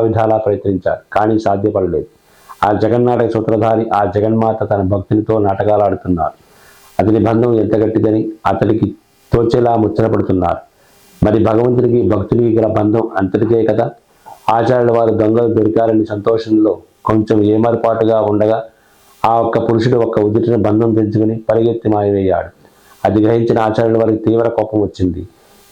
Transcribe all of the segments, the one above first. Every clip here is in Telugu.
విధాలా ప్రయత్నించారు కానీ సాధ్యపడలేదు. ఆ జగన్నాటక సూత్రధారి ఆ జగన్మాత తన భక్తునితో నాటకాలు ఆడుతున్నారు. అతని బంధం ఎంత గట్టిదని అతడికి తోచేలా ముచ్చటపడుతున్నారు మరి భగవంతుడికి భక్తుడికి గల బంధం అంతటికే కదా? ఆచార్యుల వారు దొంగలు దొరికారని సంతోషంలో కొంచెం ఏమరపాటుగా ఉండగా ఆ ఒక్క పురుషుడు ఒక్క ఉదుటిన బంధం తెంచుకుని పరిగెత్తి మాయమయ్యాడు. అది గ్రహించిన ఆచార్యుల వారికి తీవ్ర కోపం వచ్చింది.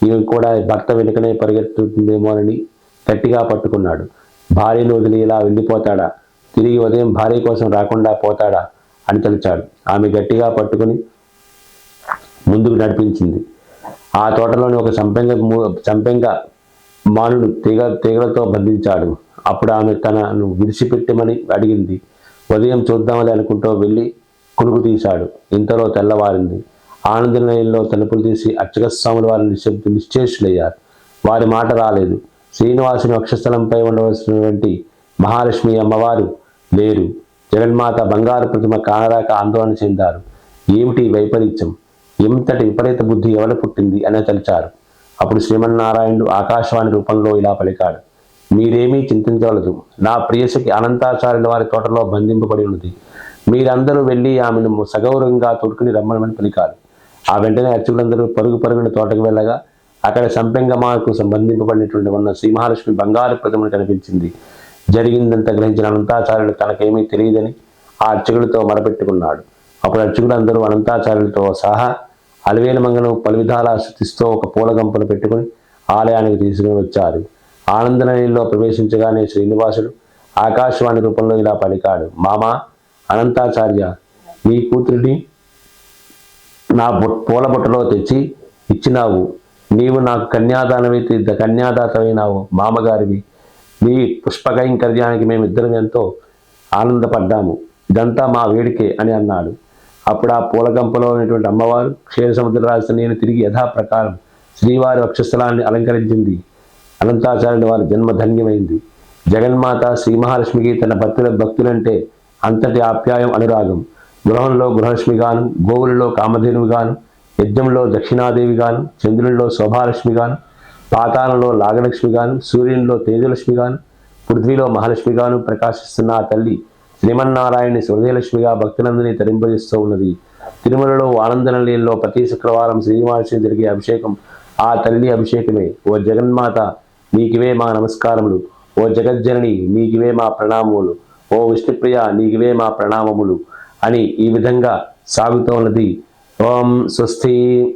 ఈమె కూడా భర్త వెనుకనే పరిగెత్తుతుందేమోనని గట్టిగా పట్టుకున్నాడు. భార్యను వదిలి ఇలా వెళ్ళిపోతాడా తిరిగి ఉదయం భార్య కోసం రాకుండా పోతాడా? అని తలిచాడు. ఆమె గట్టిగా పట్టుకుని ముందుకు నడిపించింది. ఆ తోటలోని ఒక సంపెంగ సంపెంగ మానుడు తీగ తీగలతో బంధించాడు. అప్పుడు ఆమె తనను విడిచిపెట్టమని అడిగింది. ఉదయం చూద్దామని అనుకుంటూ వెళ్ళి కునుకు తీశాడు. ఇంతలో తెల్లవారింది. ఆనంద నిలయంలో తలుపులు తీసి అర్చకస్వాముల వారిని వారి నిశ్చేషులయ్యారు వారి మాట రాలేదు. శ్రీనివాసుని వక్షస్థలంపై ఉండవలసినటువంటి మహాలక్ష్మి అమ్మవారు లేరు. జగన్మాత బంగారు ప్రతిమ కానరాక ఆందోళన చెందారు. ఏమిటి వైపరీత్యం? ఎంతటి విపరీత బుద్ధి ఎవడ పుట్టింది? అని తలిచారు. అప్పుడు శ్రీమన్నారాయణుడు ఆకాశవాణి రూపంలో ఇలా పలికాడు. మీరేమీ చింతించవలదు. నా ప్రియసకి అనంతాచార్యుల వారి తోటలో బంధింపబడి ఉన్నది. మీరందరూ వెళ్ళి ఆమెను సగౌరవంగా తోడుకుని రమ్మనమని పలికారు. ఆ వెంటనే అర్చకులందరూ పరుగు పరుగున తోటకు వెళ్ళగా అక్కడ సంపెంగమాకు సంబంధింపబడినటువంటి ఉన్న శ్రీ మహాలక్ష్మి బంగారు ప్రతిమను కనిపించింది. జరిగిందంతా గ్రహించిన అనంతాచార్యుడు తనకేమీ తెలియదని ఆ అర్చకుడితో మరపెట్టుకున్నాడు. అప్పుడు అర్చకుడు అందరూ అనంతాచార్యులతో సహా అలవేల మంగళం పలు విధాలా శృతిస్తూ ఒక పూల గంపను పెట్టుకుని ఆలయానికి తీసుకుని వచ్చారు. ఆనందనయంలో ప్రవేశించగానే శ్రీనివాసుడు ఆకాశవాణి రూపంలో ఇలా పలికాడు మామా అనంతాచార్య నీ కూతురిని నా పూల బుట్టలో తెచ్చి ఇచ్చినావు. నీవు నాకు కన్యాదానమైతే కన్యాదాతమైనావు మామగారివి. నీ పుష్పకైంకర్యానికి మేమిద్దరం ఎంతో ఆనందపడ్డాము. ఇదంతా మా వేడికే అని అన్నాడు. అప్పుడు ఆ పూలగంపలో ఉన్నటువంటి అమ్మవారు క్షీర సముద్రరాజు నేను తిరిగి యథాప్రకారం శ్రీవారి వక్షస్థలాన్ని అలంకరించింది. అనంతాచార్యుని వారి జన్మ ధన్యమైంది. జగన్మాత శ్రీ మహాలక్ష్మికి తన భక్తుల భక్తులంటే అంతటి ఆప్యాయం అనురాగం. గృహంలో గృహలక్ష్మిగాను గోవులలో కామధేనువుగాను యజ్ఞంలో దక్షిణాదేవిగాను చంద్రునిలో శోభాలక్ష్మిగాను పాతాళంలో నాగలక్ష్మిగాను సూర్యునిలో తేజలక్ష్మిగాను పృథ్వీలో మహాలక్ష్మి గాను ప్రకాశిస్తున్న ఆ తల్లి శ్రీమన్నారాయణి హృదయలక్ష్మిగా భక్తులందరినీ తరింపజేస్తూ ఉన్నది. తిరుమలలో ఆనందనలయంలో ప్రతి శుక్రవారం శ్రీనివాసుని జరిగే అభిషేకం ఆ తల్లి అభిషేకమే. ఓ జగన్మాత నీకివే మా నమస్కారములు. ఓ జగజ్జనని నీకివే మా ప్రణామములు. ఓ విష్ణుప్రియ నీకివే మా ప్రణామములు అని ఈ విధంగా సాగుతూ ఉన్నది ఓం స్వస్తి